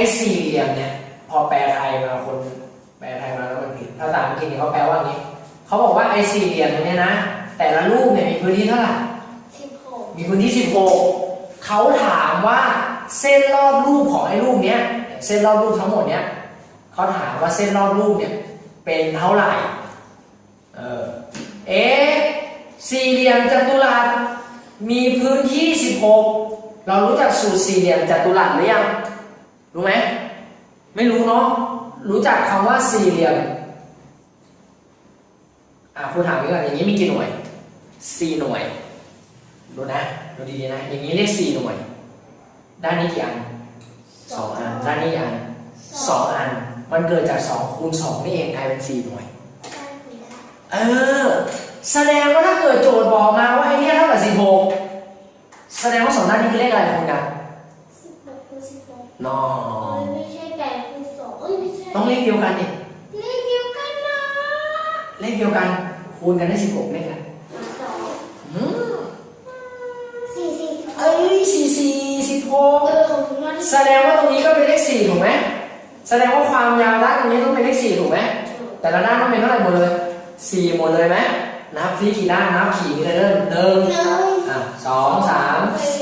อ้สี่เหลี่ยมเนี่ย พอแปลไทยมาคนแปลไทยมาแล้วมันผิดภาษาอังกฤษเนี่ยเขาแปลว่าอย่างนี้เขาบอกว่าไอ้สี่เหลี่ยมตรงเนี้ยนะแต่ละรูปเนี่ยมีพื้นที่เท่าไหร่สิบหกมีพื้นที่16เขาถามว่าเส้นรอบรูปของไอ้รูปเนี้ยเส้นรอบรูปทั้งหมดเนี้ยเขาถามว่าเส้นรอบรูปเนี่ยเป็นเท่าไหร่เออเอ๊ะสี่เหลี่ยมจัตุรัสมีพื้นที่ 16 เรารู้จักสูตรสี่เหลี่ยมจัตุรัสหรือยัง รู้ไหมไม่รู้เนาะรู้จักคำว่าสี่เหลี่ยมอะครูถามนี้ก่อนอย่างนี้มีกี่หน่วยสี่หน่วยดูนะดูดีๆนะ อย่างนี้เรียกสี่หน่วย ด้านนี้กี่อันสองอันด้านนี้กี่อันสองอัน มันเกิดจากสองคูณสองนี่เองกลายเป็นสี่หน่วยได้คุณได้เออ แสดงว่าถ้าเกิดโจทย์บอกมาว่าไอ้เนี่ยเท่ากับสิบหกแสดงว่าสองด้านนี้คือเลขอะไรคุณกันสิบหกคูณ สิบหกนอเอ้ยไม่ใช่แปดคูณสองเอ้ยไม่ใช่ต้องเลขเดียวกันดิเลขเดียวกันนะเลขเดียวกัน คูณกันได้สิบหกเลขอะไรสองอืมสี่สี่เอ้ยสี่สี่สิบหกเออของคุณว่าที่แสดงว่าตรงนี้ก็เป็นเลขสี่ถูกไหมแสดงว่าความยาวด้านตรงนี้ต้องเป็นเลขสี่ถูกไหมแต่ละด้านต้องเป็นเท่าไหร่หมดเลยสี่หมดเลยไหมนับที่กี่ด้านนับขี่ไปเลยเริ่มหนึ่งหนึ่งอะสองสาม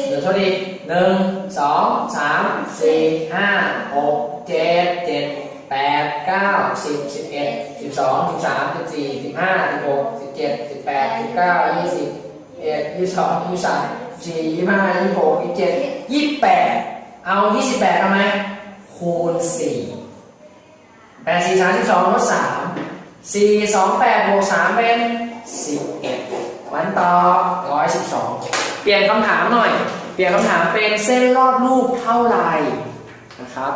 เดี๋ยวโทษดี หนึ่งสองสามสี่ห้าหกเจ็ดเจ็ดแปดเก้าสิบสิบเอ็ดสิบสองสิบสามสิบสี่สิบห้าสิบหกสิบเจ็ดสิบแปดสิบเก้ายี่สิบเอ็ดยี่สิบสองยี่สิบสามสี่ยี่สิบห้ายี่สิบหกยี่สิบเจ็ดยี่สิบแปดเอายี่สิบแปดทำไมคูณสี่แปดสี่สามสิบสองลดสามสี่สองแปดบวกสามเป็นสิบเอ็ดวันต่อร้อยสิบสองเปลี่ยนคำถามหน่อย เปลี่ยนคำถามเป็นเส้นรอบรูปเท่าไหร่นะครับ